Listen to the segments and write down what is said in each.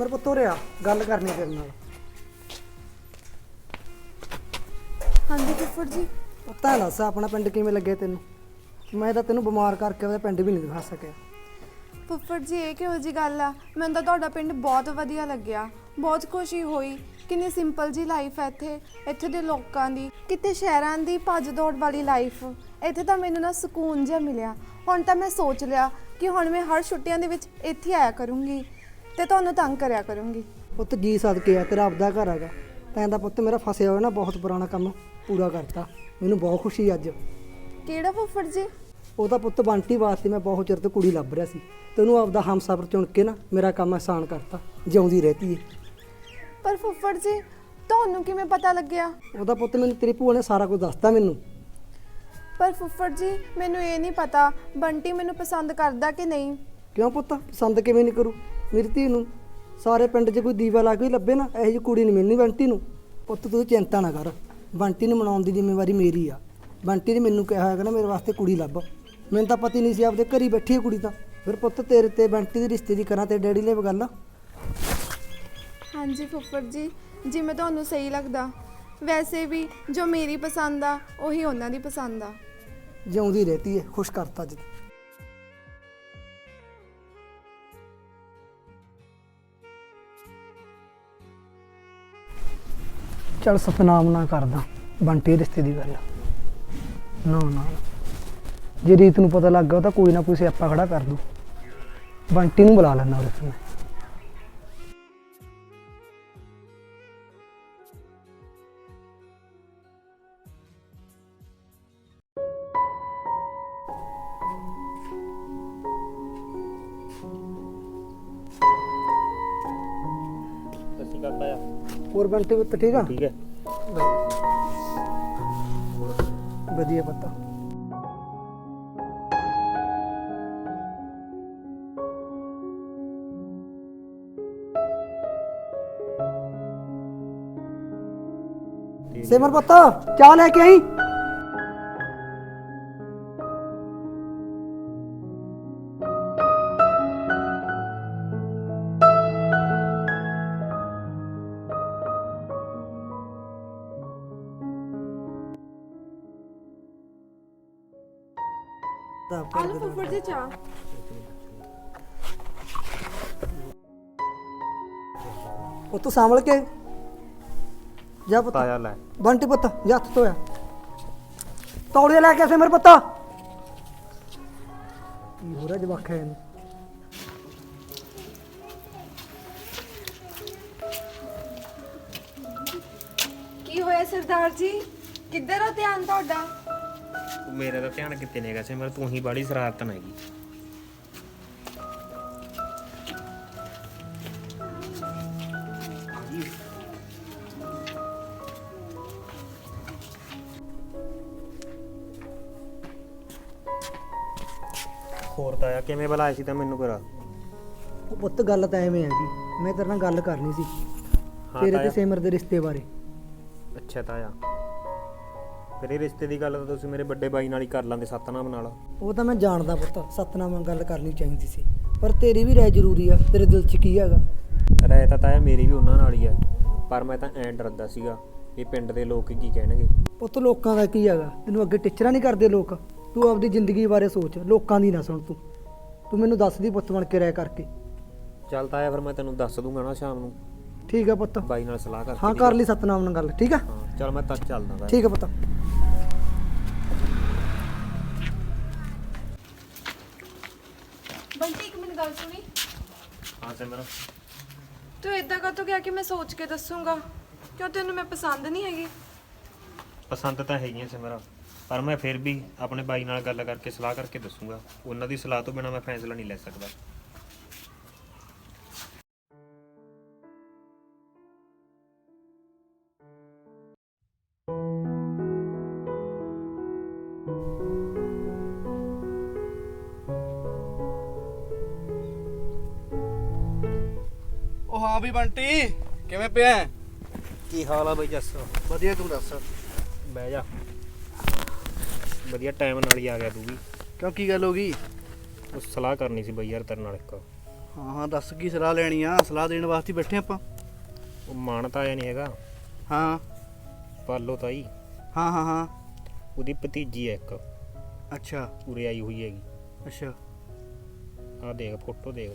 ਸਿਮਰ ਪੁੱਤ ਉਰਿਆ ਗੱਲ ਕਰਨੀ ਤੇਰੇ ਨਾਲ। ਹਾਂਜੀ ਫੁੱਫੜ ਜੀ। ਪਤਾ ਦੱਸ ਆਪਣਾ ਪਿੰਡ ਕਿਵੇਂ ਲੱਗੇ ਤੈਨੂੰ? ਮੈਂ ਤਾਂ ਤੈਨੂੰ ਬਿਮਾਰ ਕਰਕੇ ਉਹਦਾ ਪਿੰਡ ਵੀ ਨਹੀਂ ਦਿਖਾ ਸਕਿਆ। ਫੁੱਫੜ ਜੀ ਇਹ ਕਿਹੋ ਜੀ ਗੱਲ ਆ? ਮੈਨੂੰ ਤਾਂ ਤੁਹਾਡਾ ਪਿੰਡ ਬਹੁਤ ਵਧੀਆ ਲੱਗਿਆ। ਬਹੁਤ ਖੁਸ਼ੀ ਹੋਈ। ਕਿੰਨੀ ਸਿੰਪਲ ਜੀ ਲਾਈਫ ਹੈ ਇੱਥੇ। ਇੱਥੇ ਦੇ ਲੋਕਾਂ ਦੀ ਕਿਤੇ ਸ਼ਹਿਰਾਂ ਦੀ ਭੱਜ ਦੌੜ ਵਾਲੀ ਲਾਈਫ ਇੱਥੇ ਤਾਂ ਮੈਨੂੰ ਨਾ ਸਕੂਨ ਜਿਹਾ ਮਿਲਿਆ। ਹੁਣ ਤਾਂ ਮੈਂ ਸੋਚ ਲਿਆ ਕਿ ਹੁਣ ਮੈਂ ਹਰ ਛੁੱਟੀਆਂ ਦੇ ਵਿੱਚ ਇੱਥੇ ਆਇਆ ਕਰੂੰਗੀ। ਤੇ ਤੁਹਾਨੂੰ ਤੰਗ ਕਰਿਆ ਕਰੂੰਗੀ। ਪੁੱਤ ਜੀ ਸਦਕੇ ਆ ਤੇਰਾ ਆਪਦਾ ਘਰ ਹੈਗਾ। ਤੈਂ ਤਾਂ ਪੁੱਤ ਮੇਰਾ ਫਸਿਆ ਹੋਇਆ ਨਾ ਬਹੁਤ ਪੁਰਾਣਾ ਕੰਮ ਪੂਰਾ ਕਰਤਾ। ਮੈਨੂੰ ਬਹੁਤ ਖੁਸ਼ੀ ਅੱਜ। ਕਿਹੜਾ ਫੁੱਫੜ ਜੀ? ਉਹ ਤਾਂ ਪੁੱਤ ਬੰਟੀ ਵਾਸਤੇ ਮੈਂ ਬਹੁਤ ਚਿਰ ਤੋਂ ਕੁੜੀ ਲੱਭ ਰਿਹਾ ਸੀ। ਤੈਨੂੰ ਆਪਦਾ ਹਮਸਫਰ ਚੁਣ ਕੇ ਨਾ ਮੇਰਾ ਕੰਮ ਆਸਾਨ ਕਰਤਾ। ਜਿਉਂਦੀ ਰਹਤੀ ਏ। ਪਰ ਫੁੱਫੜ ਜੀ ਤੁਹਾਨੂੰ ਕਿਵੇਂ ਪਤਾ ਲੱਗਿਆ? ਉਹਦਾ ਪੁੱਤ ਮੈਨੂੰ ਤੇਰੀ ਭੂਆ ਨੇ ਸਾਰਾ ਕੁਝ ਦੱਸਤਾ ਮੈਨੂੰ। ਪਰ ਫੁੱਫੜ ਜੀ ਮੈਨੂੰ ਇਹ ਨਹੀਂ ਪਤਾ ਬੰਟੀ ਮੈਨੂੰ ਪਸੰਦ ਕਰਦਾ ਕਿ ਨਹੀਂ। ਕਿਉਂ ਪੁੱਤ? ਪਸੰਦ ਕਿਵੇਂ ਨਹੀਂ ਕਰੂ? ਮੇਰੀ ਧੀ ਨੂੰ। ਸਾਰੇ ਪਿੰਡ 'ਚ ਕੋਈ ਦੀਵਾ ਲਾ ਕੇ ਹੀ ਲੱਭੇ ਨਾ ਇਹੋ ਜਿਹੀ ਕੁੜੀ ਨਹੀਂ ਮਿਲਣੀ ਬੰਟੀ ਨੂੰ। ਪੁੱਤ ਤੂੰ ਚਿੰਤਾ ਨਾ ਕਰ। ਬੰਟੀ ਨੂੰ ਮਨਾਉਣ ਦੀ ਜ਼ਿੰਮੇਵਾਰੀ ਮੇਰੀ ਆ। ਬੰਟੀ ਨੇ ਮੈਨੂੰ ਕਿਹਾ ਹੈਗਾ ਨਾ ਮੇਰੇ ਵਾਸਤੇ ਕੁੜੀ ਲੱਭ। ਮੈਨੂੰ ਤਾਂ ਪਤਾ ਹੀ ਨਹੀਂ ਸੀ ਆਪਦੇ ਘਰੀ ਬੈਠੀ ਹੈ ਕੁੜੀ ਤਾਂ। ਫਿਰ ਪੁੱਤ ਤੇਰੇ ਤੇ ਬੰਟੀ ਦੇ ਰਿਸ਼ਤੇ ਦੀ ਕਰਾਂ ਤੇ ਡੈਡੀ ਨੇ ਗੱਲ ਹਾਂਜੀ ਫੁੱਫੜ ਜੀ ਜਿਵੇਂ ਤੁਹਾਨੂੰ ਸਹੀ ਲੱਗਦਾ। ਵੈਸੇ ਵੀ ਜੋ ਮੇਰੀ ਪਸੰਦ ਆ ਉਹੀ ਉਹਨਾਂ ਦੀ ਪਸੰਦ ਆ। ਜਿਉਂਦੀ ਰਹਤੀ ਹੈ ਖੁਸ਼ ਕਰਤਾ ਅੱਜ। ਚਲ ਸਤਨਾਮ ਨਾ ਕਰਦਾ ਬੰਟੀ ਰਿਸ਼ਤੇ ਦੀ ਗੱਲ। ਨਾ ਨਾ। ਜੇ ਰੀਤ ਨੂੰ ਪਤਾ ਲੱਗ ਗਿਆ ਤਾਂ ਕੋਈ ਨਾ ਕੋਈ ਸਿਆਪਾ ਖੜਾ ਕਰ ਦੂ। ਬੰਟੀ ਨੂੰ ਬੁਲਾ ਲੈਣਾ ਉਹਦੇ ਮੈਂ ਹੋਰ ਬੰਟੀ ਪੁੱਤ ਠੀਕ ਆ? ਠੀਕ ਹੈ। ਵਧੀਆ ਪਤਾ। ਸਿਮਰ ਪੁੱਤ ਚਾਹ ਲੈ ਕੇ ਆਈ? ਆਲੂ ਫੁੱਫੜ ਜੀ ਚਾਹ। ਪੁੱਤ ਸੰਭਲ ਕੇ। ਜਾ ਪੁੱਤ। ਤਾਇਆ ਲੈ। ਬੰਟੀ ਪੁੱਤ ਜਾ ਹੱਥ ਧੋਇਆ। ਤੌਲੀਆ ਲੈ ਕੇ ਸਿਮਰ ਪੁੱਤ। ਕੀ ਹੋ ਰਿਹਾ ਜਵਾਖੇ ਨੂੰ? ਕੀ ਹੋਇਆ ਸਰਦਾਰ ਜੀ? ਕਿੱਧਰ ਆ ਧਿਆਨ ਤੁਹਾਡਾ? ਮੇਰਾ ਤਾਂ ਧਿਆਨ ਕਿਤੇ ਨਹੀਂਗਾ ਸਿਮਰ ਤੂੰ ਹੀ ਬਾੜੀ ਸ਼ਰਾਰਤ ਹੈਗੀ। ਹੋਰ ਤਾਇਆ ਕਿਵੇਂ ਬੁਲਾਇਆ ਸੀ ਤਾਂ ਮੈਨੂੰ ਕਰਾ ਉਹ ਪੁੱਤ ਗੱਲ ਤਾਂ ਐਵੇਂ ਹੈਗੀ। ਮੈਂ ਤੇਰੇ ਨਾਲ ਗੱਲ ਕਰਨੀ ਸੀ। ਤੇਰੇ ਤੇ ਸਿਮਰ ਦੇ ਰਿਸ਼ਤੇ ਬਾਰੇ। ਅੱਛਾ ਤਾਇਆ। ਫਿਰ ਇਹ ਰਿਸ਼ਤੇ ਦੀ ਗੱਲ ਤਾਂ ਤੁਸੀਂ ਮੇਰੇ ਵੱਡੇ ਬਾਈ ਨਾਲ ਹੀ ਕਰ ਲਾਂਦੇ ਸਤਨਾਮ ਨਾਲ। ਉਹ ਤਾਂ ਮੈਂ ਜਾਣਦਾ ਪੁੱਤ ਸਤਨਾਮ ਨਾਲ ਗੱਲ ਕਰਨੀ ਚਾਹੀਦੀ ਸੀ। ਪਰ ਤੇਰੀ ਵੀ ਰਾਏ ਜ਼ਰੂਰੀ ਆ ਤੇਰੇ ਦਿਲ 'ਚ ਕੀ ਹੈਗਾ? ਰਾਏ ਤਾਂ ਤਾਇਆ ਮੇਰੀ ਵੀ ਉਹਨਾਂ ਨਾਲ ਹੀ ਹੈ ਪਰ ਮੈਂ ਤਾਂ ਐਂ ਡਰਦਾ ਸੀਗਾ ਇਹ ਪਿੰਡ ਦੇ ਲੋਕ ਕੀ ਕਹਿਣਗੇ? ਪੁੱਤ ਲੋਕਾਂ ਦਾ ਕੀ ਹੈਗਾ? ਤੈਨੂੰ ਅੱਗੇ ਟਿਚਰਾ ਨਹੀਂ ਕਰਦੇ ਲੋਕ? ਤੂੰ ਆਪਦੀ ਜ਼ਿੰਦਗੀ ਬਾਰੇ ਸੋਚ ਲੋਕਾਂ ਦੀ ਨਾ ਸੁਣ ਤੂੰ। ਤੂੰ ਮੈਨੂੰ ਦੱਸ ਦੀ ਪੁੱਤ ਬਣ ਕੇ ਰਾਏ ਕਰਕੇ। ਚੱਲ ਤਾਇਆ ਫਿਰ ਮੈਂ ਤੈਨੂੰ ਦੱਸ ਦੂੰਗਾ ਨਾ ਸ਼ਾਮ ਨੂੰ। ਠੀਕ ਆ ਪੁੱਤ। ਬਾਈ ਨਾਲ ਸਲਾਹ ਕਰਕੇ ਹਾਂ ਕਰ ਆ? ਲਈ ਸਤਨਾਮ ਨਾਲ ਗੱਲ ਠੀਕ ਆ? ਹਾਂ ਚੱਲ ਮੈਂ ਤਾਂ ਚੱਲਦਾ। ਠੀਕ ਆ ਪੁੱਤ। ਗੱਲ ਸੁਣੀ? ਹਾਂ ਸਿਮਰ ਤੂੰ ਇਦਾਂ ਕਾ ਗਿਆ ਕਿ ਮੈਂ ਸੋਚ ਕੇ ਦੱਸੂਗਾ? ਕਿਉਂ ਤੈਨੂੰ ਮੈਂ ਪਸੰਦ ਨਹੀਂ ਹੈਗੀ? ਪਸੰਦ ਤਾਂ ਹੈਗੀਆਂ ਸਿਮਰਾ ਪਰ ਮੈਂ ਫਿਰ ਵੀ ਆਪਣੇ ਬਾਈ ਨਾਲ ਗੱਲ ਕਰਕੇ ਸਲਾਹ ਕਰਕੇ ਦੱਸੂਗਾ। ਉਹਨਾਂ ਦੀ ਸਲਾਹ ਤੋਂ ਬਿਨਾ ਮੈਂ ਫੈਸਲਾ ਨਹੀਂ ਲੈ ਸਕਦਾ। ਉਹ ਹਾਂ ਵੀ ਬੰਟੀ ਕਿਵੇਂ ਪਿਆ? ਕੀ ਹਾਲ ਆ ਬਾਈ ਜੱਸ? ਵਧੀਆ ਤੂੰ ਦੱਸ। ਬਹਿ ਜਾ। ਵਧੀਆ ਟਾਈਮ ਨਾਲ ਹੀ ਆ ਗਿਆ ਤੂੰ ਵੀ। ਕਿਉਂ ਕੀ ਗੱਲ ਹੋ ਗਈ? ਉਹ ਸਲਾਹ ਕਰਨੀ ਸੀ ਬਾਈ ਯਾਰ ਤੇਰੇ ਨਾਲ ਇੱਕ। ਹਾਂ ਹਾਂ ਦੱਸ ਕੀ ਸਲਾਹ ਲੈਣੀ ਆ? ਸਲਾਹ ਦੇਣ ਵਾਸਤੇ ਬੈਠੇ ਆਪਾਂ। ਉਹ ਮਾਨ ਤਾਂ ਆਇਆ ਨਹੀਂ ਹੈਗਾ। ਹਾਂ। ਪਾਲੋ ਤਾਈ। ਹਾਂ ਹਾਂ ਹਾਂ। ਉਹਦੀ ਭਤੀਜੀ ਹੈ ਇੱਕ। ਅੱਛਾ। ਉਰੇ ਆਈ ਹੋਈ ਹੈਗੀ। ਅੱਛਾ। ਆਹ ਦੇਖ ਫੋਟੋ ਦੇਖ।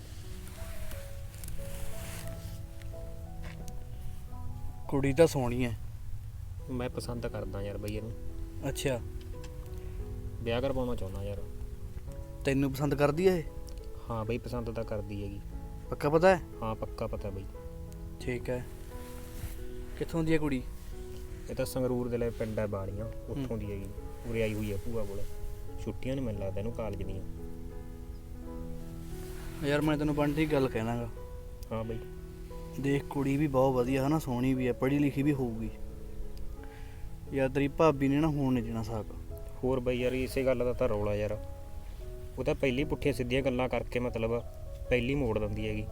ਕੁੜੀ ਤਾਂ ਸੋਹਣੀ ਹੈ ਮੈਂ ਪਸੰਦ ਕਰਦਾ ਯਾਰ ਬਈ ਇਹਨੂੰ। ਅੱਛਾ। ਵਿਆਹ ਕਰਵਾਉਣਾ ਚਾਹੁੰਦਾ ਯਾਰ। ਤੈਨੂੰ ਪਸੰਦ ਕਰਦੀ ਇਹ? ਹਾਂ ਬਈ ਪਸੰਦ ਤਾਂ ਕਰਦੀ ਹੈਗੀ। ਪੱਕਾ ਪਤਾ ਹੈ ਹਾਂ ਪੱਕਾ ਪਤਾ ਬਈ। ਠੀਕ ਹੈ ਕਿੱਥੋਂ ਦੀ ਹੈ ਕੁੜੀ? ਇਹ ਤਾਂ ਸੰਗਰੂਰ ਦੇ ਲਈ ਪਿੰਡ ਹੈ ਬਾੜੀਆਂ ਉੱਥੋਂ ਦੀ ਹੈਗੀ। ਉਰੇ ਆਈ ਹੋਈ ਹੈ ਭੂਆ ਕੋਲ। ਛੁੱਟੀਆਂ ਨਹੀਂ ਮੈਨੂੰ ਲੱਗਦਾ ਇਹਨੂੰ ਕਾਲਜ ਦੀਆਂ। ਯਾਰ ਮੈਂ ਤੈਨੂੰ ਬੰਟੀ ਗੱਲ ਕਹਿਣਾਗਾ। ਹਾਂ ਬਈ। ਦੇਖ ਕੁੜੀ ਵੀ ਬਹੁਤ ਵਧੀਆ ਹਨਾ ਸੋਹਣੀ ਵੀ ਹੈ ਪੜ੍ਹੀ ਲਿਖੀ ਵੀ ਹੋਊਗੀ। ਯਾਰ ਤੇਰੀ ਭਾਬੀ ਨੇ ਨਾ ਹੋਣ ਨਹੀਂ ਦੇਣਾ ਸਾਕ। ਹੋਰ ਬਈ ਯਾਰ ਇਸੇ ਗੱਲ ਦਾ ਤਾਂ ਰੌਲਾ ਯਾਰ। ਉਹ ਤਾਂ ਪਹਿਲੀ ਪੁੱਠੀਆਂ ਸਿੱਧੀਆਂ ਗੱਲਾਂ ਕਰਕੇ ਮਤਲਬ ਪਹਿਲੀ ਮੋੜ ਦਿੰਦੀ ਹੈਗੀ।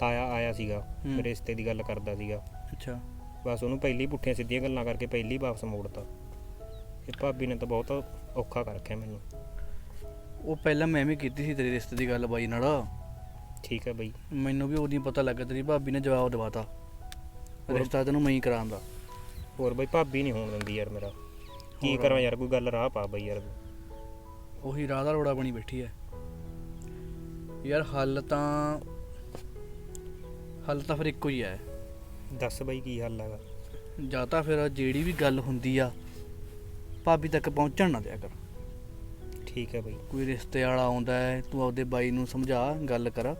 ਤਾਇਆ ਆਇਆ ਸੀਗਾ ਹੂੰ। ਰਿਸ਼ਤੇ ਦੀ ਗੱਲ ਕਰਦਾ ਸੀਗਾ। ਅੱਛਾ। ਬਸ ਉਹਨੂੰ ਪਹਿਲੀ ਪੁੱਠੀਆਂ ਸਿੱਧੀਆਂ ਗੱਲਾਂ ਕਰਕੇ ਪਹਿਲੀ ਵਾਪਸ ਮੋੜਤਾ। ਇਹ ਭਾਬੀ ਨੇ ਤਾਂ ਬਹੁਤ ਔਖਾ ਕਰ ਰੱਖਿਆ ਮੈਨੂੰ। ਉਹ ਪਹਿਲਾਂ ਮੈਂ ਵੀ ਕੀਤੀ ਸੀ ਤੇਰੇ ਰਿਸ਼ਤੇ ਦੀ ਗੱਲ ਬਾਈ ਨਾਲ। ਠੀਕ ਹੈ ਬਈ। ਮੈਨੂੰ ਵੀ ਉਦੋਂ ਪਤਾ ਲੱਗਾ ਤੇਰੀ ਭਾਬੀ ਨੇ ਜਵਾਬ ਦਵਾਤਾ? ਰਿਸ਼ਤਾ ਤੈਨੂੰ ਮੈਂ ਹੀ ਕਰਾਉਂਦਾ ਹੋਰ ਬਈ ਭਾਬੀ ਨਹੀਂ ਹੋਣ ਦਿੰਦੀ ਯਾਰ ਮੇਰਾ। ਕੀ ਹੋਰ? ਕਰਾਂ ਯਾਰ ਕੋਈ ਗੱਲ ਰਾਹ ਪਾ ਬਈ ਯਾਰ। ਉਹੀ ਰਾਹ ਦਾ ਰੋੜਾ ਬਣੀ ਬੈਠੀ ਹੈ। ਯਾਰ ਹੱਲ ਤਾਂ ਹੱਲ ਤਾਂ ਫਿਰ ਇੱਕੋ ਹੀ ਹੈ। ਦੱਸ ਬਈ ਕੀ ਹੱਲ ਹੈਗਾ। ਜਾਂ ਤਾਂ ਫਿਰ ਜਿਹੜੀ ਵੀ ਗੱਲ ਹੁੰਦੀ ਆ ਭਾਬੀ ਤੱਕ ਪਹੁੰਚਣ ਨਾ ਦਿਆ ਕਰ। ਠੀਕ ਹੈ ਬਈ। ਕੋਈ ਰਿਸ਼ਤੇ ਵਾਲਾ ਆਉਂਦਾ ਹੈ ਤੂੰ ਆਪਦੇ ਬਾਈ ਨੂੰ ਸਮਝਾ ਗੱਲ ਕਰ।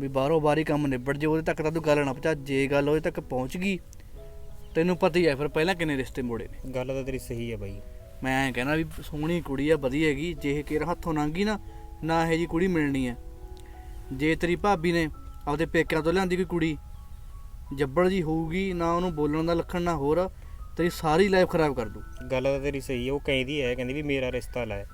ਵੀ ਬਾਹਰੋਂ ਬਾਰੀ ਕੰਮ ਨਿਬੜ ਜੇ ਉਹਦੇ ਤੱਕ ਤਾਂ ਤੂੰ ਗੱਲ ਨਾ ਪਹੁੰਚਾ ਜੇ ਗੱਲ ਉਹਦੇ ਤੱਕ ਪਹੁੰਚ ਗਈ ਤੈਨੂੰ ਪਤਾ ਹੀ ਹੈ ਫਿਰ ਪਹਿਲਾਂ ਕਿੰਨੇ ਰਿਸ਼ਤੇ ਮੋੜੇ ਨੇ। ਗੱਲ ਤਾਂ ਤੇਰੀ ਸਹੀ ਹੈ ਬਈ। ਮੈਂ ਐਂ ਕਹਿਣਾ ਵੀ ਸੋਹਣੀ ਕੁੜੀ ਆ ਵਧੀਆ ਹੈਗੀ ਜੇ ਇਹ ਕੇਰ ਹੱਥੋਂ ਲੰਘੀ ਨਾ ਨਾ ਇਹ ਜੀ ਕੁੜੀ ਮਿਲਣੀ ਹੈ। ਜੇ ਤੇਰੀ ਭਾਬੀ ਨੇ ਆਪਦੇ ਪੇਕਿਆਂ ਤੋਂ ਲਿਆਂਦੀ ਕੋਈ ਕੁੜੀ ਜੱਬੜ ਜੀ ਹੋਊਗੀ ਨਾ ਉਹਨੂੰ ਬੋਲਣ ਦਾ ਲੱਖਣ ਨਾ ਹੋਰ ਤੇਰੀ ਸਾਰੀ ਲਾਈਫ ਖਰਾਬ ਕਰ ਦੂ। ਗੱਲ ਤਾਂ ਤੇਰੀ ਸਹੀ ਹੈ ਉਹ ਕਹਿੰਦੀ ਹੈ ਕਹਿੰਦੀ ਵੀ ਮੇਰਾ ਰਿਸ਼ਤਾ ਲੈ।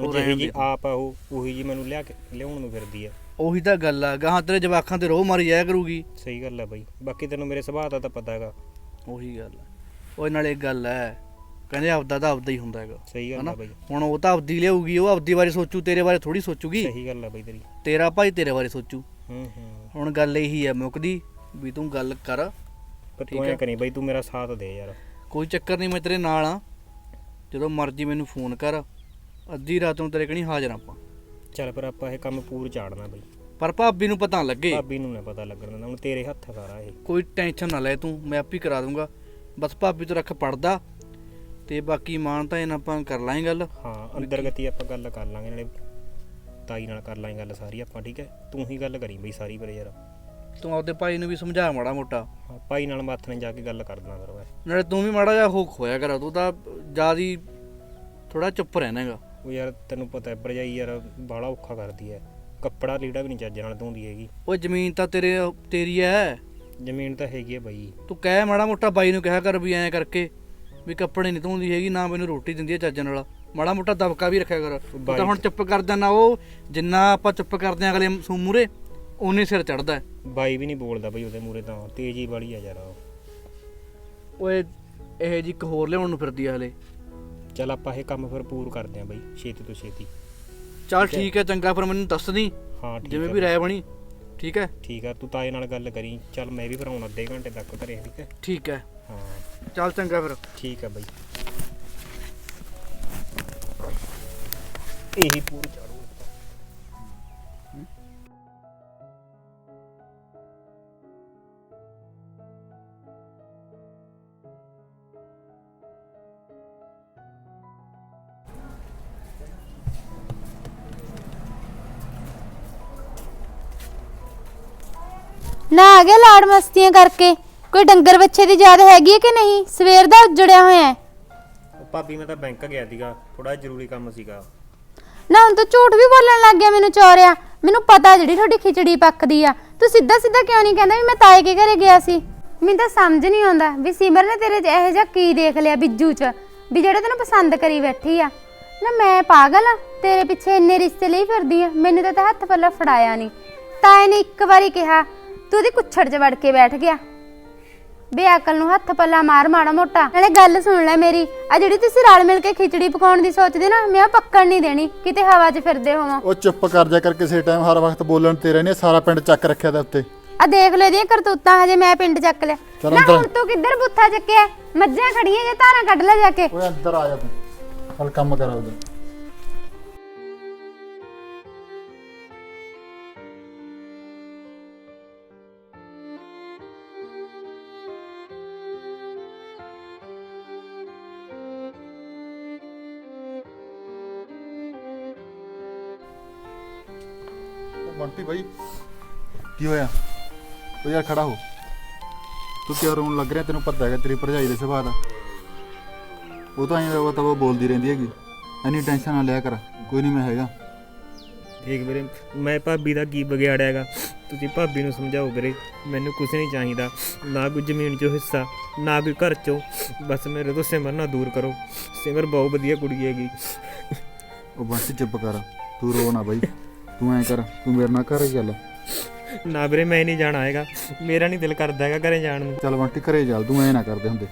ਹੁਣ ਜਿਹੀ ਜੀ। ਆਪ ਆ ਉਹ ਉਹੀ ਜੀ ਮੈਨੂੰ ਲਿਆ ਕੇ ਲਿਆਉਣ ਨੂੰ ਫਿਰਦੀ ਹੈ। ਉਹੀ ਤਾਂ ਗੱਲ ਆ। ਗਾਹਾਂ ਤੇਰੇ ਜਵਾਕਾਂ ਤੇ ਰੋਹ ਮਾਰੀ ਜਾਇਆ ਕਰੂਗੀ। ਸਹੀ ਗੱਲ ਹੈ ਬਈ। ਬਾਕੀ ਤੈਨੂੰ ਮੇਰੇ ਸੁਭਾਅ ਦਾ ਤਾਂ ਪਤਾ ਹੈਗਾ। ਉਹੀ ਗੱਲ ਆ। ਉਹ ਨਾਲ ਇੱਕ ਗੱਲ ਹੈ ਕਹਿੰਦੇ ਆਪਦਾ ਤਾਂ ਆਪਦਾ ਹੀ ਹੁੰਦਾ ਹੈਗਾ। ਸਹੀ ਗੱਲ? ਹੈ ਬਈ। ਹੁਣ ਉਹ ਤਾਂ ਆਪਦੀ ਲਿਆਊਗੀ ਉਹ ਆਪਦੀ ਬਾਰੇ ਸੋਚੂ ਤੇਰੇ ਬਾਰੇ ਥੋੜੀ ਸੋਚੂਗੀ। ਸਹੀ ਗੱਲ ਹੈ ਬਈ ਤੇਰੀ। ਤੇਰਾ ਭਾਈ ਤੇਰੇ ਬਾਰੇ ਸੋਚੂ। ਹੂੰ ਹੂੰ। ਹੁਣ ਗੱਲ ਇਹੀ ਹੈ ਮੁੱਕਦੀ ਵੀ ਤੂੰ ਗੱਲ ਕਰ। ਪਰ ਤੂੰ। ਐ ਕਰੀ ਬਈ ਤੂੰ ਮੇਰਾ ਸਾਥ ਦੇ ਯਾਰ। ਕੋਈ ਚੱਕਰ ਨਹੀਂ ਮੈਂ ਤੇਰੇ ਨਾਲ ਆ। ਜਦੋਂ ਮਰਜ਼ੀ ਮੈਨੂੰ ਫੋਨ ਕਰ। ਅੱਧੀ ਰਾਤ ਨੂੰ ਤੇਰੇ ਕਣੀ ਹਾਜ਼ਰ ਆਪਾਂ। ਚੱਲ ਫਿਰ ਆਪਾਂ ਇਹ ਕੰਮ ਪੂਰ ਚਾੜਨਾ ਬਈ। ਪਰ ਭਾਬੀ ਨੂੰ ਪਤਾ ਲੱਗੇ। ਭਾਬੀ ਨੂੰ ਨਾ ਪਤਾ ਲੱਗਣ ਦਿੰਦਾ ਹੁਣ ਤੇਰੇ ਹੱਥ ਆ ਸਾਰਾ ਇਹ। ਕੋਈ ਟੈਨਸ਼ਨ ਨਾ ਲੈ ਤੂੰ ਮੈਂ ਆਪੇ ਕਰਾ ਦੂੰਗਾ। ਬਸ ਭਾਬੀ ਤੋਂ ਰੱਖ ਪੜਦਾ ਤੇ ਬਾਕੀ ਮਾਨ ਤਾਂ ਇਹਨਾਂ ਆਪਾਂ ਕਰ ਲਾਂਗੇ ਗੱਲ। ਹਾਂ ਅੰਦਰ ਗਤੀ ਆਪਾਂ ਗੱਲ ਕਰ ਲਾਂਗੇ ਨਾਲੇ ਤਾਈ ਨਾਲ ਕਰ ਲਾਂਗੇ ਗੱਲ ਸਾਰੀ ਆਪਾਂ ਠੀਕ ਹੈ? ਤੂੰ ਹੀ ਗੱਲ ਕਰੀ ਬਈ ਸਾਰੀ ਪਰ ਯਾਰ। ਤੂੰ ਆਪਦੇ ਭਾਈ ਨੂੰ ਵੀ ਸਮਝਾ ਮਾੜਾ ਮੋਟਾ। ਹਾਂ, ਭਾਈ ਨਾਲ ਮਾਥ ਨੇ ਜਾ ਕੇ ਗੱਲ ਕਰਦਾ ਫਿਰ ਮੈਂ। ਨਾਲੇ ਤੂੰ ਵੀ ਮਾੜਾ ਜਿਹਾ ਹੋ ਖੋਇਆ ਕਰ ਤੂੰ ਤਾਂ ਜਿਆਦੀ ਥੋੜਾ ਚੁੱਪ ਰਹਿਣਾ ਹੈਗਾ। ਉਹ ਯਾਰ ਤੈਨੂੰ ਪਤਾ ਹੈ ਭਰਜਾਈ ਯਾਰ ਬਾਹਲਾ ਔਖਾ ਕਰਦੀ ਹੈ। ਕੱਪੜਾ ਲੀੜਾ ਵੀ ਨਹੀਂ ਚੱਜ ਨਾਲ ਧੋਂਦੀ ਹੈਗੀ। ਉਹ ਜ਼ਮੀਨ ਤਾਂ ਤੇਰੇ ਤੇਰੀ ਐ ਜ਼ਮੀਨ ਤਾਂ ਹੈਗੀ ਹੈ ਬਾਈ। ਤੂੰ ਕਹਿ ਮਾੜਾ ਮੋਟਾ ਬਾਈ ਨੂੰ ਕਿਹਾ ਕਰ ਵੀ ਐਂ ਕਰਕੇ ਵੀ ਕੱਪੜੇ ਨਹੀਂ ਧੋਂਦੀ ਹੈਗੀ ਨਾ ਮੈਨੂੰ ਰੋਟੀ ਦਿੰਦੀ ਹੈ ਚੱਜ ਨਾਲ। ਮਾੜਾ ਮੋਟਾ ਦਬਕਾ ਵੀ ਰੱਖਿਆ ਕਰ। ਤੂੰ ਹੁਣ ਚੁੱਪ ਕਰ ਜਾਣਾ ਉਹ ਜਿੰਨਾ ਆਪਾਂ ਚੁੱਪ ਕਰਦੇ ਆਂ ਅਗਲੇ ਸੂਮੂਰੇ ਓਨੇ ਸਿਰ ਚੜਦਾ ਬਾਈ ਵੀ ਨਹੀਂ ਬੋਲਦਾ ਬਈ ਉਹਦੇ ਮੂਰੇ ਤਾਂ ਤੇਜ਼ੀ ਵਾਲੀ ਆ ਯਾਰ ਉਹ। ਓਏ ਇਹ ਜੀ ਇੱਕ ਹੋਰ ਲਿਆਉਣ ਨੂੰ ਫਿਰਦੀ ਆ ਹਲੇ। ਚੱਲ ਆਪਾਂ ਇਹ ਕੰਮ ਫਿਰ ਪੂਰ ਕਰਦੇ ਆਂ ਬਈ ਛੇਤੀ ਤੋਂ ਛੇਤੀ। ਚੱਲ ਠੀਕ ਹੈ। ਚੰਗਾ ਫਿਰ ਮੈਨੂੰ ਦੱਸ ਦੀ ਹਾਂ ਠੀਕ ਜਿਵੇਂ ਹੈ ਵੀ ਰਾਏ ਬਣੀ ਠੀਕ ਹੈ? ਠੀਕ ਆ ਤੂੰ ਤਾਏ ਨਾਲ ਗੱਲ ਕਰੀ ਚੱਲ ਮੈਂ ਵੀ ਫਿਰ ਹੁਣ ਅੱਧੇ ਘੰਟੇ ਤੱਕ ਘਰੇ ਠੀਕ ਹੈ? ਠੀਕ ਹੈ। ਹਾਂ। ਚੱਲ ਚੰਗਾ ਫਿਰ। ਠੀਕ ਆ ਬਈ। ਇਹੀ ਪੂਰ ਚਾੜੂ। ਨਾ ਆ ਗਿਆ ਲਾੜ ਮਸਤੀਆਂ ਕਰਕੇ? ਕੋਈ ਡੰਗਰ ਬੱਚੇ ਦੀ ਯਾਦ ਹੈਗੀ ਹੈ ਕਿ ਨਹੀਂ? ਸਵੇਰ ਦਾ ਉੱਜੜਿਆ ਹੋਇਆ ਹੈ। ਭਾਬੀ ਮੈਂ ਤਾਂ ਬੈਂਕ ਗਿਆ ਸੀਗਾ। ਥੋੜਾ ਜ਼ਰੂਰੀ ਕੰਮ ਸੀਗਾ। ਨਾ ਹੁਣ ਤੂੰ ਝੂਠ ਵੀ ਬੋਲਣ ਲੱਗ ਗਿਆ ਮੈਨੂੰ ਚੋਰਿਆ। ਮੈਨੂੰ ਪਤਾ ਜਿਹੜੀ ਤੁਹਾਡੀ ਖਿਚੜੀ ਪੱਕਦੀ ਆ। ਤੂੰ ਸਿੱਧਾ ਸਿੱਧਾ ਕਿਉਂ ਨਹੀਂ ਕਹਿੰਦਾ ਵੀ ਮੈਂ ਤਾਏ ਕੇ ਘਰੇ ਗਿਆ ਸੀ? ਮੈਨੂੰ ਤਾਂ ਸਮਝ ਨਹੀਂ ਆਉਂਦਾ ਵੀ ਸਿਮਰ ਨੇ ਤੇਰੇ 'ਚ ਇਹੋ ਜਿਹਾ ਕੀ ਦੇਖ ਲਿਆ ਬਿੱਜੂ 'ਚ ਵੀ ਜਿਹੜਾ ਤੈਨੂੰ ਪਸੰਦ ਕਰੀ ਬੈਠੀ ਆ। ਨਾ ਮੈਂ ਪਾਗਲ ਆ? ਤੇਰੇ ਪਿੱਛੇ ਇੰਨੇ ਰਿਸ਼ਤੇ ਲਈ ਫਿਰਦੀ ਆ? ਮੈਨੂੰ ਤਾਂ ਤਾਂ ਹੱਥ ਪੱਲਾ ਫੜਾਇਆ ਨਹੀਂ। ਤਾਏ ਨੇ ਇੱਕ ਵਾਰੀ ਕਿਹਾ ਤੂੰ ਉਹਦੀ ਕੁੱਛੜ 'ਚ ਵੜ ਕੇ ਬੈਠ ਗਿਆ। ਬੇ ਅਕਲ ਨੂੰ ਹੱਥ ਪੱਲਾ ਮਾਰ ਮਾੜਾ ਮੋਟਾ। ਨਾਲੇ ਗੱਲ ਸੁਣ ਲੈ ਮੇਰੀ ਆ ਜਿਹੜੀ ਤੁਸੀਂ ਰਲ ਮਿਲ ਕੇ ਖਿਚੜੀ ਪਕਾਉਣ ਦੀ ਸੋਚਦੇ ਨਾ ਮੈਂ ਉਹ ਪੱਕਣ ਨਹੀਂ ਦੇਣੀ ਕਿਤੇ ਹਵਾ 'ਚ ਫਿਰਦੇ ਹੋਵਾਂ। ਉਹ ਚੁੱਪ ਕਰ ਜਾ ਕਰ ਕਿਸੇ ਟਾਈਮ ਹਰ ਵਕਤ ਬੋਲਣ ਤੇ ਰਹਿਨੇ ਸਾਰਾ ਪਿੰਡ ਚੱਕ ਰੱਖਿਆ ਤੇ ਉੱਤੇ। ਆ ਦੇਖ ਲੈ ਇਹਦੀਆਂ ਕਰਤੂਤਾਂ ਹਜੇ ਮੈਂ ਪਿੰਡ ਚੱਕ ਲਿਆ। ਚੱਲ ਨਾ ਅੰਦਰ। ਹੁਣ ਤੂੰ ਕਿੱਧਰ ਬੁੱਥਾ ਚੱਕਿਆ? ਮੱਝਾਂ ਖੜੀਆਂ ਜੇ ਧਾਰਾਂ ਕੱਢ ਲੈ ਜਾ ਕੇ? ਓਏ ਅੰਦਰ ਆ ਜਾ ਤੂੰ। ਹਲ ਕੰਮ ਕਰਾ ਬੰਟੀ ਭਾਈ ਕੀ ਹੋਇਆ? ਉਹ ਯਾਰ ਖੜਾ ਹੋ। ਤੂੰ ਕਿਉਂ ਰੋਣ ਲੱਗ ਰਿਹਾ? ਤੈਨੂੰ ਪਤਾ ਹੈਗਾ ਤੇਰੀ ਭਰਜਾਈ ਦੇ ਸੁਭਾਅ ਦਾ। ਉਹ ਤਾਂ ਐਂ ਉਹ ਤਾਂ ਉਹ ਬੋਲਦੀ ਰਹਿੰਦੀ ਹੈਗੀ। ਐਨੀ ਟੈਨਸ਼ਨ ਨਾ ਲਿਆ ਕਰ ਕੋਈ ਨਹੀਂ ਮੈਂ ਹੈਗਾ। ਦੇਖ ਵੀਰੇ ਮੈਂ ਭਾਬੀ ਦਾ ਕੀ ਵਿਗਾੜਿਆ ਹੈਗਾ। ਤੁਸੀਂ ਭਾਬੀ ਨੂੰ ਸਮਝਾਓ ਵੀਰੇ ਮੈਨੂੰ ਕੁਝ ਨਹੀਂ ਚਾਹੀਦਾ। ਨਾ ਕੋਈ ਜ਼ਮੀਨ 'ਚੋਂ ਹਿੱਸਾ ਨਾ ਕੋਈ ਘਰ 'ਚੋਂ। ਬਸ ਮੇਰੇ ਤੋਂ ਸਿਮਰ ਨਾ ਦੂਰ ਕਰੋ। ਸਿਮਰ ਬਹੁਤ ਵਧੀਆ ਕੁੜੀ ਹੈਗੀ। ਉਹ ਬੰਟੀ ਚੁੱਪ ਕਰ ਤੂੰ ਰੋ ਨਾ ਬਾਈ। ਤੂੰ ਐਂ ਕਰ ਤੂੰ ਮੇਰੇ ਨਾਲ ਘਰੇ ਚੱਲ। ਨਾ ਵੀਰੇ ਮੈਂ ਨਹੀਂ ਜਾਣਾ ਹੈਗਾ। ਮੇਰਾ ਨਹੀਂ ਦਿਲ ਕਰਦਾ ਹੈਗਾ ਘਰੇ ਜਾਣ ਨੂੰ। ਚੱਲ ਬੰਟੀ ਘਰੇ ਚੱਲ ਤੂੰ ਐਂ ਨਾ ਕਰਦੇ ਹੁੰਦੇ।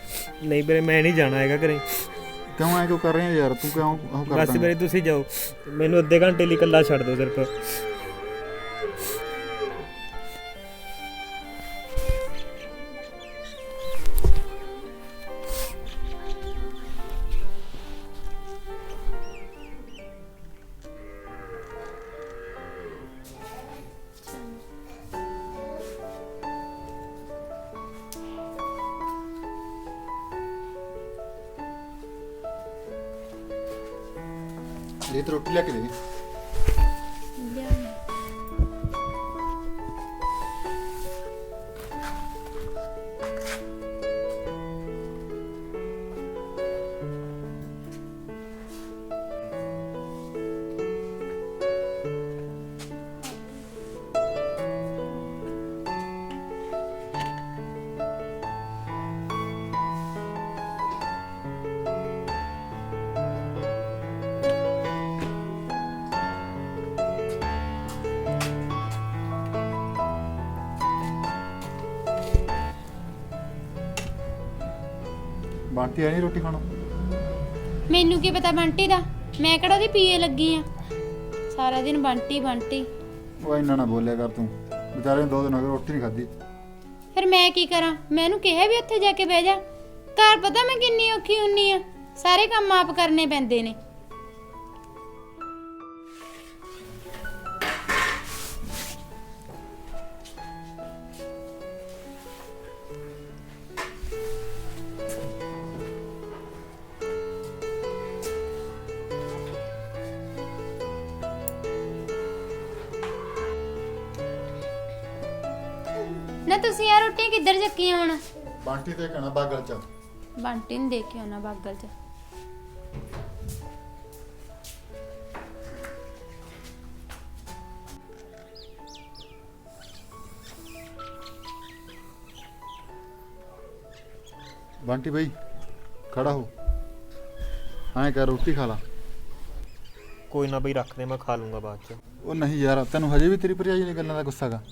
ਨਹੀਂ ਵੀਰੇ ਮੈਂ ਨਹੀਂ ਜਾਣਾ ਹੈਗਾ ਘਰੇ। ਕਿਉਂ ਐਂ ਕਿਉਂ ਕਰ ਰਿਹਾ ਯਾਰ? ਤੂੰ ਕਿਉਂ ਉਹ ਬਸ ਕਰਦਾ ਵੀਰੇ ਤੁਸੀਂ ਜਾਓ। ਮੈਨੂੰ ਅੱਧੇ ਘੰਟੇ ਲਈ ਇਕੱਲਾ ਛੱਡ ਦਿਓ ਸਿਰਫ। ਬੰਟੀ ਨਹੀਂ ਰੋਟੀ ਖਾਣਾ? ਮੈਨੂੰ ਕੀ ਪਤਾ ਬੰਟੀ ਦਾ? ਮੈਂ ਕਿਹੜਾ ਉਹਦੀ ਪੀਏ ਲੱਗੀ ਆ? ਸਾਰਾ ਦਿਨ ਬੰਟੀ ਬੰਟੀ। ਉਹ ਇੰਨਾ ਨਾ ਬੋਲਿਆ ਕਰ ਤੂੰ। ਵਿਚਾਰੇ ਨੂੰ ਦੋ ਦਿਨ ਹੋ ਗਏ ਰੋਟੀ ਨਹੀਂ ਖਾਧੀ। ਫਿਰ ਮੈਂ ਕੀ ਕਰਾਂ? ਮੈਂ ਉਹਨੂੰ ਕਿਹਾ ਵੀ ਉੱਥੇ ਜਾ ਕੇ ਬਹਿ ਜਾ। ਘਰ ਪਤਾ ਮੈਂ ਕਿੰਨੀ ਔਖੀ ਹੁੰਨੀ ਆ? ਸਾਰੇ ਕੰਮ ਆਪ ਕਰਨੇ ਪੈਂਦੇ ਨਾ। ਕਿੱਧਰ ਚੱਕੀਆਂ ਹੁਣ? ਬੰਟੀ ਤੇ ਕਹਣਾ ਬਾਗਲ ਚ। ਬੰਟੀ ਨੂੰ ਦੇਖ ਕੇ ਆਉਣਾ ਬਾਗਲ ਚ। ਬੰਟੀ ਭਾਈ ਖੜਾ ਹੋ। ਐਂ ਕਰ ਰੋਟੀ ਖਾ ਲਾ। ਕੋਈ ਨਾ ਬਈ ਰੱਖ ਦੇ ਮੈਂ ਖਾ ਲੂੰਗਾ ਬਾਅਦ 'ਚ। ਉਹ ਨਹੀਂ ਯਾਰ ਤੈਨੂੰ ਹਜੇ ਵੀ ਤੇਰੀ ਭਰਜਾਈ ਦੀਆਂ ਗੱਲਾਂ ਦਾ ਗੁੱਸਾ ਗਾ।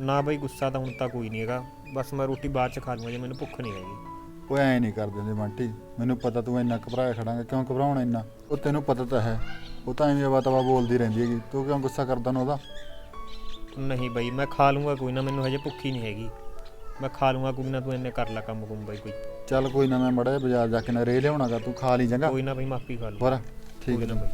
ਨਾ ਬਈ ਗੁੱਸਾ ਤਾਂ ਹੁਣ ਤਾਂ ਕੋਈ ਨਹੀਂ ਹੈਗਾ। ਬਸ ਮੈਂ ਰੋਟੀ ਬਾਅਦ 'ਚ ਖਾ ਲੂੰਗਾ ਜੇ ਮੈਨੂੰ ਭੁੱਖ ਨਹੀਂ ਹੈਗੀ। ਉਹ ਐ ਨਹੀਂ ਕਰਦੇ ਹੁੰਦੇ ਬੰਟੀ ਮੈਨੂੰ ਪਤਾ ਤੂੰ ਇੰਨਾ ਘਬਰਾਇਆ ਖੜਾਂਗਾ ਕਿਉਂ ਘਬਰਾਉਣਾ ਇੰਨਾ? ਉਹ ਤੈਨੂੰ ਪਤਾ ਤਾਂ ਹੈ ਉਹ ਤਾਂ ਐਵੇਂ ਤਵਾ ਬੋਲਦੀ ਰਹਿੰਦੀ ਹੈਗੀ ਤੂੰ ਕਿਉਂ ਗੁੱਸਾ ਕਰਦਾ ਨਾ ਉਹਦਾ? ਨਹੀਂ ਬਈ ਮੈਂ ਖਾ ਲੂੰਗਾ ਕੋਈ ਨਾ ਮੈਨੂੰ ਹਜੇ ਭੁੱਖ ਹੀ ਨਹੀਂ ਹੈਗੀ। ਮੈਂ ਖਾ ਲੂੰਗਾ ਕੋਈ ਨਾ ਤੂੰ ਇੰਨੇ ਕਰ ਲੈ ਕੰਮ ਕੁੰਮ ਬਈ ਕੋਈ। ਚੱਲ ਕੋਈ ਨਾ ਮੈਂ ਮੜਾ ਬਾਜ਼ਾਰ ਜਾ ਕੇ ਨਾ ਰੇ ਲਿਆਉਣਾਗਾ ਤੂੰ ਖਾ ਲਈ ਚੰਗਾ। ਕੋਈ ਨਾ ਬਈ ਮਾਫੀ ਖਾ ਲੂੰਗਾ। ਹੋਰ ਠੀਕ ਕੋਈ ਹੈ ਨਾ ਬਈ।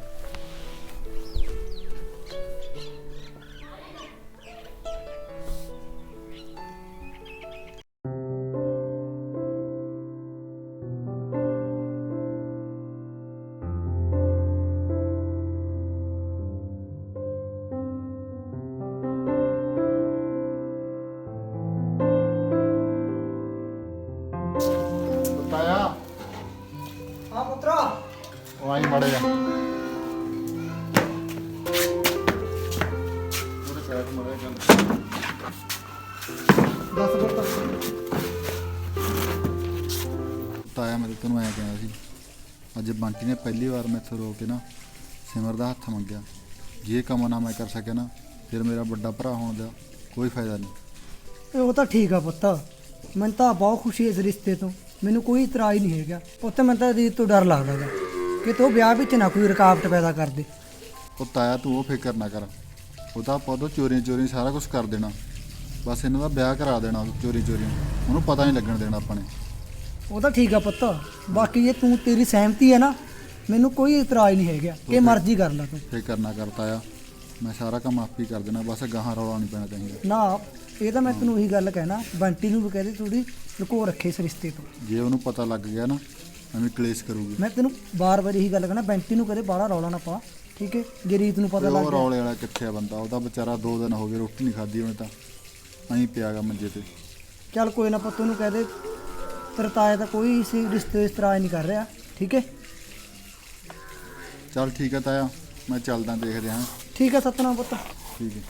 ਬੰਟੀ ਨੇ ਪਹਿਲੀ ਵਾਰ ਮੈਥੋਂ ਰੋ ਕੇ ਨਾ ਸਿਮਰ ਦਾ ਹੱਥ ਮੰਗਿਆ। ਜੇ ਕੰਮ ਨਾ ਮੈਂ ਕਰ ਸਕਿਆ ਨਾ ਫਿਰ ਮੇਰਾ ਵੱਡਾ ਭਰਾ ਹੋਣ ਦਾ ਕੋਈ ਫਾਇਦਾ ਨਹੀਂ। ਇਹ ਉਹ ਤਾਂ ਠੀਕ ਆ ਪੁੱਤ। ਮੈਨੂੰ ਤਾਂ ਬਹੁਤ ਖੁਸ਼ੀ ਇਸ ਰਿਸ਼ਤੇ ਤੋਂ। ਮੈਨੂੰ ਕੋਈ ਇਤਰਾਜ਼ ਨਹੀਂ ਹੈਗਾ। ਪੁੱਤ ਮੈਨੂੰ ਤਾਂ ਰੀਤ ਤੋਂ ਡਰ ਲੱਗਦਾ ਗਾ ਕਿ ਤੂੰ ਵਿਆਹ ਵਿੱਚ ਨਾ ਕੋਈ ਰੁਕਾਵਟ ਪੈਦਾ ਕਰ ਦੇ। ਉਹ ਤਾਇਆ ਤੂੰ ਉਹ ਫਿਕਰ ਨਾ ਕਰ। ਉਹ ਤਾਂ ਆਪਾਂ ਤੋਂ ਚੋਰੀ ਚੋਰੀ ਸਾਰਾ ਕੁਝ ਕਰ ਦੇਣਾ। ਬਸ ਇਹਨਾਂ ਦਾ ਵਿਆਹ ਕਰਾ ਦੇਣਾ ਚੋਰੀ ਚੋਰੀ ਉਹਨੂੰ ਪਤਾ ਨਹੀਂ ਲੱਗਣ ਦੇਣਾ ਆਪਾਂ ਨੇ। ਉਹ ਤਾਂ ਠੀਕ ਆ ਪੁੱਤ। ਬਾਕੀ ਜੇ ਤੂੰ ਤੇਰੀ ਸਹਿਮਤੀ ਹੈ ਨਾ ਮੈਨੂੰ ਕੋਈ ਇਤਰਾਜ਼ ਨਹੀਂ ਹੈਗਾ। ਕਿ ਮਰਜ਼ੀ ਕਰ ਲੈ ਤੂੰ। ਫਿਕਰ ਨਾ ਕਰ ਤਾਇਆ। ਮੈਂ ਸਾਰਾ ਕੰਮ ਆਪ ਹੀ ਕਰ ਦੇਣਾ ਬਸ ਗਾਹਾਂ ਰੌਲਾ ਨਹੀਂ ਪੈਣਾ ਚਾਹੀਦਾ। ਨਾ ਇਹ ਤਾਂ ਮੈਂ ਤੈਨੂੰ ਇਹੀ ਗੱਲ ਕਹਿਣਾ ਬੰਟੀ ਨੂੰ ਵੀ ਕਹਦੇ ਥੋੜੀ ਲੁਕੋ ਰੱਖੇ ਇਸ ਰਿਸ਼ਤੇ ਤੋਂ। ਜੇ ਉਹਨੂੰ ਪਤਾ ਲੱਗ ਗਿਆ ਨਾ ਐਵੇਂ ਕਲੇਸ਼ ਕਰੂਗੀ। ਮੈਂ ਤੈਨੂੰ ਬਾਰ-ਬਾਰ ਇਹੀ ਗੱਲ ਕਹਿਣਾ ਬੰਟੀ ਨੂੰ ਕਦੇ ਬਾਹਲਾ ਰੌਲਾ ਨਾ ਪਾ ਠੀਕ ਹੈ? ਜੇ ਰੀਤ ਨੂੰ ਪਤਾ ਉਹ ਲੱਗ ਗਿਆ। ਰੌਲੇ ਵਾਲਾ ਕਿੱਥੇ ਆ ਬੰਦਾ? ਉਹਦਾ ਵਿਚਾਰਾ ਦੋ ਦਿਨ ਹੋ ਗਏ ਰੋਟੀ ਨਹੀਂ ਖਾਧੀ ਉਹਨੇ ਤਾਂ। ਐਂ ਪਿਆਗਾ ਮੰਜੇ ਤੇ। ਚੱਲ ਕੋਈ ਨਾ ਪੁੱਤ ਨੂੰ ਕਹਦੇ ਤੇਰਾ ਤਾਇਆ ਤਾਂ ਕੋਈ ਇਸ ਰਿਸ਼ਤੇ ਇਸ ਤਰ੍ਹਾਂ ਨਹੀਂ ਕਰ ਰਿਹਾ। ਠੀਕ ਹੈ? ਚੱਲ ਠੀਕ ਹੈ ਤਾਇਆ ਮੈਂ ਚੱਲਦਾ ਦੇਖਦੇ ਹਾਂ। ਠੀਕ ਹੈ ਸਤਨਾਮ ਪੁੱਤ। ਠੀਕ ਹੈ।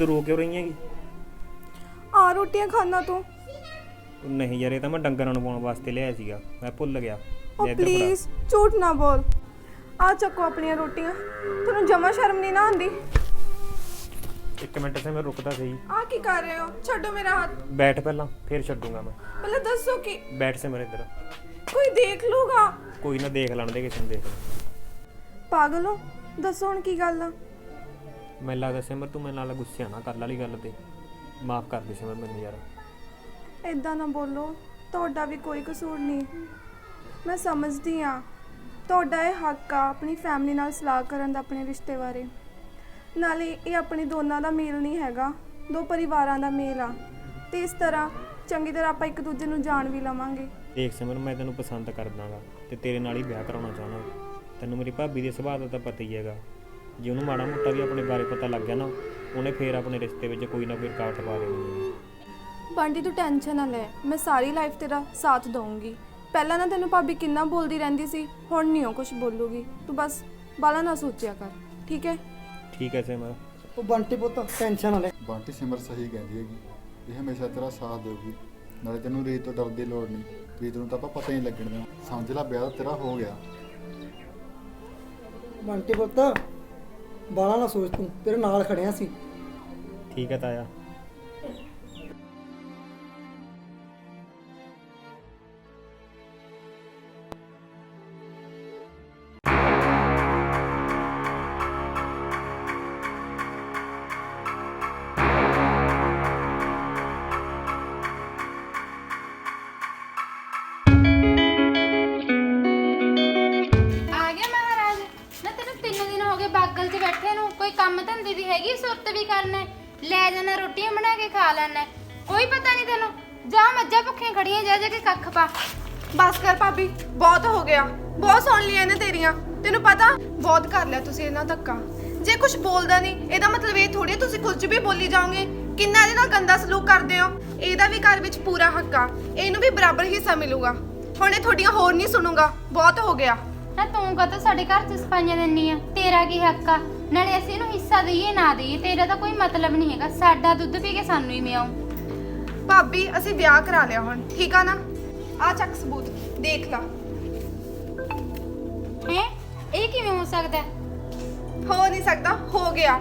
ਤੂੰ ਰੋ ਕਿਉਂ ਰਹੀ ਹੈਗੀ? ਆ ਰੋਟੀਆਂ ਖਾਣਾ ਤੂੰ। ਉਹ ਨਹੀਂ ਯਾਰ ਇਹ ਤਾਂ ਮੈਂ ਡੰਗਰਾਂ ਨੂੰ ਪਾਉਣ ਵਾਸਤੇ ਲਿਆਇਆ ਸੀਗਾ। ਮੈਂ ਭੁੱਲ ਗਿਆ। ਉਹ ਲੈ ਇੱਧਰ ਫੜਾ। ਪਲੀਜ਼ ਝੂਠ ਨਾ ਬੋਲ। ਆ ਚੱਕੋ ਆਪਣੀਆਂ ਰੋਟੀਆਂ। ਤੈਨੂੰ ਜਮਾ ਸ਼ਰਮ ਨਹੀਂ ਨਾ ਆਉਂਦੀ? ਇੱਕ ਮਿੰਟ ਸੇ ਮੈਂ ਰੁਕਦਾ ਸਹੀ। ਆ ਕੀ ਕਰ ਰਹੇ ਹੋ? ਛੱਡੋ ਮੇਰਾ ਹੱਥ। ਬੈਠ ਪਹਿਲਾਂ ਫਿਰ ਛੱਡੂਗਾ ਮੈਂ। ਪਹਿਲਾਂ ਦੱਸੋ ਕਿ ਬੈਠ ਸੇ ਮੇਰੇ ਇੱਧਰ। ਕੋਈ ਦੇਖ ਲੂਗਾ? ਕੋਈ ਨਾ ਦੇਖ ਲੈਣ ਦੇ ਕਿਸੇ ਨੂੰ ਦੇਖ ਲੈਣ। ਪਾਗਲ ਹੋ? ਦੱਸੋ ਹੁਣ ਕੀ ਗੱਲ ਆ। ਮੈਨੂੰ ਲੱਗਦਾ ਸਿਮਰ ਤੂੰ ਮੇਰੇ ਨਾਲ ਗੁੱਸੇ ਆ ਨਾ ਕਰ ਵਾਲੀ ਗੱਲ ਤੇ। ਮਾਫ ਕਰ ਦੇ ਸਿਮਰ ਮੈਨੂੰ ਯਾਰ। ਇਦਾਂ ਨਾ ਬੋਲੋ ਤੁਹਾਡਾ ਵੀ ਕੋਈ ਕਸੂਰ ਨਹੀਂ। ਮੈਂ ਸਮਝਦੀ ਆ ਤੁਹਾਡਾ ਇਹ ਹੱਕ ਆ ਆਪਣੀ ਫੈਮਿਲੀ ਨਾਲ ਸਲਾਹ ਕਰਨ ਦਾ ਆਪਣੇ ਰਿਸ਼ਤੇ ਬਾਰੇ। ਨਾਲੇ ਇਹ ਆਪਣੀ ਦੋਨਾਂ ਦਾ ਮੇਲ ਨਹੀਂ ਹੈਗਾ ਦੋ ਪਰਿਵਾਰਾਂ ਦਾ ਮੇਲ ਆ। ਤੇ ਇਸ ਤਰ੍ਹਾਂ ਚੰਗੀ ਤਰ੍ਹਾਂ ਆਪਾਂ ਇੱਕ ਦੂਜੇ ਨੂੰ ਜਾਣ ਵੀ ਲਵਾਂਗੇ। ਦੇਖ ਸਿਮਰ ਮੈਂ ਤੈਨੂੰ ਪਸੰਦ ਕਰਦਾਗਾ ਤੇ ਤੇਰੇ ਨਾਲ ਹੀ ਵਿਆਹ ਕਰਾਉਣਾ ਚਾਹਣਾ ਤੈਨੂੰ ਮੇਰੀ ਭਾਬੀ ਦੇ ਸੁਭਾਅ ਦਾ ਤਾਂ ਪਤਾ ਹੀ ਹੈਗਾ। ਜੇ ਉਹਨੂੰ ਮਾੜਾ ਮੋਟਾ ਵੀ ਆਪਣੇ ਬਾਰੇ ਪਤਾ ਲੱਗ ਗਿਆ ਨਾ ਉਹਨੇ ਫੇਰ ਆਪਣੇ ਰਿਸ਼ਤੇ ਵਿੱਚ ਕੋਈ ਨਾ ਕੋਈ ਰੁਕਾਵਟ ਪਾ ਦੇਣੀ ਹੈ। ਬੰਟੀ ਤੂੰ ਟੈਨਸ਼ਨ ਨਾ ਲੈ। ਮੈਂ ਸਾਰੀ ਲਾਈਫ ਤੇਰਾ ਸਾਥ ਦਊਂਗੀ। ਪਹਿਲਾਂ ਨਾ ਤੈਨੂੰ ਭਾਬੀ ਕਿੰਨਾ ਬੋਲਦੀ ਰਹਿੰਦੀ ਸੀ ਹੁਣ ਨਹੀਂ ਉਹ ਕੁਝ ਬੋਲੂਗੀ। ਤੂੰ ਬਸ ਬਾਲਾ ਨਾ ਸੋਚਿਆ ਕਰ ਠੀਕ ਹੈ? ਠੀਕ ਹੈ ਸਿਮਰ। ਉਹ ਬੰਟੀ ਪੁੱਤ ਟੈਨਸ਼ਨ ਨਾ ਲੈ। ਬੰਟੀ ਸਿਮਰ ਸਹੀ ਕਹਿੰਦੀ ਹੈਗੀ। ਇਹ ਹਮੇਸ਼ਾ ਤੇਰਾ ਸਾਥ ਦੇਊਗੀ। ਨਾਲੇ ਤੈਨੂੰ ਰੀਤ ਤੋਂ ਡਰਨ ਦੀ ਲੋੜ ਨਹੀਂ ਰੀਤ ਨੂੰ ਤਾਂ ਆਪਾਂ ਪਤਾ ਹੀ ਨਹੀਂ ਲੱਗਣ ਦੇਣਾ। ਸਮਝ ਲੈ ਵਿਆਹ ਤਾਂ ਤੇਰਾ ਹੋ ਗਿਆ। ਬੰਟੀ ਪੁੱਤ ਬਾਲਾ ਨਾ ਸੋਚ ਤੂੰ ਤੇਰੇ ਨਾਲ ਖੜਿਆ ਸੀ। ਠੀਕ ਹੈ ਤਾਇਆ। ਲੈ ਜਾਣਾ ਰੋਟੀਆਂ ਬਣਾ ਕੇ ਖਾ ਲੈਣਾ ਕੋਈ ਪਤਾ ਨਹੀਂ ਤੈਨੂੰ। ਜਾ ਮੱਝਾਂ ਭੁੱਖੀਆਂ ਖੜੀਆਂ ਜਾ ਜਾ ਕੇ ਕੱਖ ਪਾ। ਬਸ ਕਰ ਭਾਬੀ ਬਹੁਤ ਹੋ ਗਿਆ। ਬਹੁਤ ਸੁਣ ਲਿਆ ਇਹਨੇ ਤੇਰੀਆਂ। ਤੈਨੂੰ ਪਤਾ ਬਹੁਤ ਕਰ ਲਿਆ ਤੁਸੀਂ ਇਹਨਾਂ ਧੱਕਾ। ਜੇ ਕੁਝ ਬੋਲਦਾ ਨਹੀਂ ਇਹਦਾ ਮਤਲਬ ਇਹ ਥੋੜੀ ਤੁਸੀਂ ਕੁਝ ਵੀ ਬੋਲੀ ਜਾਓਗੇ। ਕਿੰਨਾ ਇਹਦੇ ਨਾਲ ਗੰਦਾ ਸਲੂਕ ਕਰਦੇ ਹੋ। ਇਹਦਾ ਵੀ ਘਰ ਵਿੱਚ ਪੂਰਾ ਹੱਕ ਆ। ਇਹਨੂੰ ਵੀ ਬਰਾਬਰ ਹਿੱਸਾ ਮਿਲੂਗਾ। ਹੁਣ ਇਹ ਤੁਹਾਡੀਆਂ ਹੋਰ ਨਹੀਂ ਸੁਣੂਗਾ। ਬਹੁਤ ਹੋ ਗਿਆ। ਨਾ ਤੂੰ ਕਹਤਾ ਸਾਡੇ ਘਰ ਚ ਸਫਾਈਆਂ ਦਿੰਨੀ ਆ? ਤੇਰਾ ਕੀ ਹੱਕ ਆ? ਨਾਲੇ ਅਸੀਂ ਇਹਨੂੰ ਹਿੱਸਾ ਦਈਏ ਨਾ ਦਈਏ ਤੇਰਾ ਤਾਂ ਕੋਈ ਮਤਲਬ ਨਹੀਂ ਹੈਗਾ। ਸਾਡਾ ਦੁੱਧ ਪੀ ਕੇ ਸਾਨੂੰ ਹੀ ਮਿਆਉ। ਭਾਬੀ ਅਸੀਂ ਵਿਆਹ ਕਰਾ ਲਿਆ ਹੁਣ ਠੀਕ ਆ ਨਾ? ਆ ਚੱਕ ਸਬੂਤ ਦੇਖ ਲਾ। ਹੈ? ਇਹ ਕਿਵੇਂ ਹੋ ਸਕਦਾ? ਹੈ? ਹੋ ਨਹੀਂ ਸਕਦਾ ਹੋ ਗਿਆ।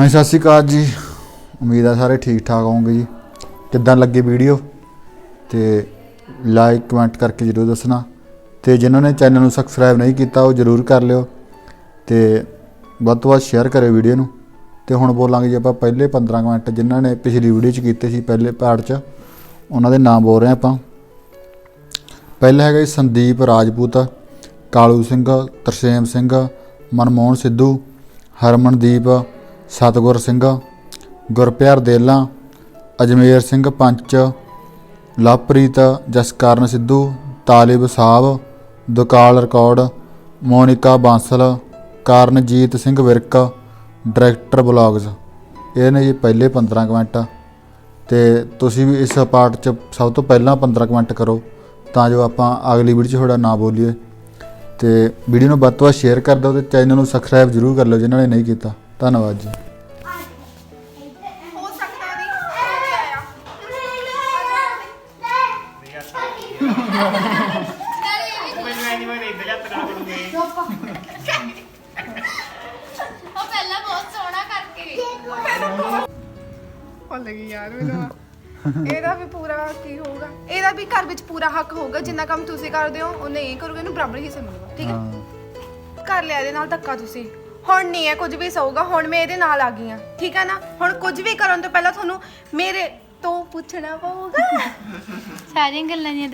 ਹਾਂਜੀ, ਸਤਿ ਸ਼੍ਰੀ ਅਕਾਲ ਜੀ। ਉਮੀਦ ਆ ਸਾਰੇ ਠੀਕ ਠਾਕ ਹੋਵੋਗੇ ਜੀ। ਕਿੱਦਾਂ ਲੱਗੀ ਵੀਡੀਓ? ਤੇ ਲਾਈਕ ਕਮੈਂਟ ਕਰਕੇ ਜਰੂਰ ਦੱਸਣਾ। ਤੇ ਜਿਨ੍ਹਾਂ ਨੇ ਚੈਨਲ ਨੂੰ ਸਬਸਕ੍ਰਾਈਬ ਨਹੀਂ ਕੀਤਾ, ਉਹ ਜਰੂਰ ਕਰ ਲਿਓ। ਤੇ ਵੱਧ ਤੋਂ ਵੱਧ ਸ਼ੇਅਰ ਕਰਿਓ ਵੀਡੀਓ ਨੂੰ। ਤੇ ਹੁਣ ਬੋਲਾਂਗੇ ਜੀ ਆਪਾਂ ਪਹਿਲੇ 15 ਮਿੰਟ ਜਿਨ੍ਹਾਂ ਨੇ ਪਿਛਲੀ ਵੀਡੀਓ 'ਚ ਕੀਤੇ ਸੀ, ਪਹਿਲੇ ਪਾਰਟ 'ਚ। ਉਹਨਾਂ ਦੇ ਨਾਮ ਬੋਲ ਰਹੇ ਆਪਾਂ। ਪਹਿਲਾ ਹੈਗਾ ਜੀ ਸੰਦੀਪ ਰਾਜਪੂਤ, ਕਾਲੂ ਸਿੰਘ, ਤਰਸੇਮ ਸਿੰਘ, ਮਨਮੋਹਨ ਸਿੱਧੂ, ਹਰਮਨਦੀਪ ਸਤਗੁਰ ਸਿੰਘ, ਗੁਰਪਿਆਰ ਦੇਲਾ, ਅਜਮੇਰ ਸਿੰਘ ਪੰਚ Lovepreet Jaskaran Sidhu, Talib Sahib Dukal record, Monika Bansal, Karanjit Singh Virk, director blogs ਇਹ ਨੇ ਜੀ ਪਹਿਲੇ 15 ਕਮੈਂਟ ਤੇ ਤੁਸੀਂ ਵੀ ਇਸ ਪਾਰਟ 'ਚ ਸਭ ਤੋਂ ਪਹਿਲਾਂ 15 ਕਮੈਂਟ ਕਰੋ, ਤਾਂ ਜੋ ਆਪਾਂ ਅਗਲੀ ਵੀਡੀਓ 'ਚ ਤੁਹਾਡਾ ਨਾਂ ਬੋਲੀਏ। ਤੇ ਵੀਡੀਓ ਨੂੰ ਵੱਧ ਤੋਂ ਵੱਧ ਸ਼ੇਅਰ ਕਰ ਦਿਓ ਤੇ ਚੈਨਲ ਨੂੰ ਸਬਸਕ੍ਰਾਈਬ ਜਰੂਰ ਕਰ ਲਓ ਜਿਨ੍ਹਾਂ ਨੇ ਨਹੀਂ ਕੀਤਾ। ਧੰਨਵਾਦ ਜੀ। ਹੋ ਸਕਦਾ ਨਹੀਂ ਹੋ ਗਿਆ ਆ ਮੈਨੂੰ ਕਰੂਗੇ ਉਹ ਪਹਿਲਾਂ ਬਹੁਤ ਸੋਹਣਾ ਕਰਕੇ ਭੁੱਲ ਗਈ ਯਾਰ ਇਹਦਾ ਵੀ ਪੂਰਾ ਕੀ ਹੋਊਗਾ? ਇਹਦਾ ਵੀ ਘਰ ਵਿੱਚ ਪੂਰਾ ਹੱਕ ਹੋਊਗਾ ਜਿੰਨਾ ਕੰਮ ਤੁਸੀਂ ਕਰਦੇ ਹੋ ਉਹਨੇ ਇਹ ਕਰੋਗੇ ਇਹਨੂੰ ਬਰਾਬਰ ਹਿੱਸਾ ਮਿਲੂਗਾ ਠੀਕ ਹੈ? ਕਰ ਲਿਆ ਇਹਦੇ ਨਾਲ ਧੱਕਾ ਤੁਸੀਂ। ਹੁਣ ਨਹੀਂ ਹੈ, ਕੁਝ ਵੀ ਸਹੂਗਾ, ਹੁਣ ਮੈਂ ਇਹਦੇ ਨਾਲ ਆ ਗਈ ਹਾਂ, ਠੀਕ ਹੈ ਨਾ? ਹੁਣ ਕੁਝ ਵੀ ਕਰਨ ਤੋਂ ਪਹਿਲਾਂ ਤੁਹਾਨੂੰ ਮੇਰੇ ਤੋਂ ਪੁੱਛਣਾ ਪਊਗਾ। ਸਾਰੀਆਂ ਗੱਲਾਂ ਦੀਆਂ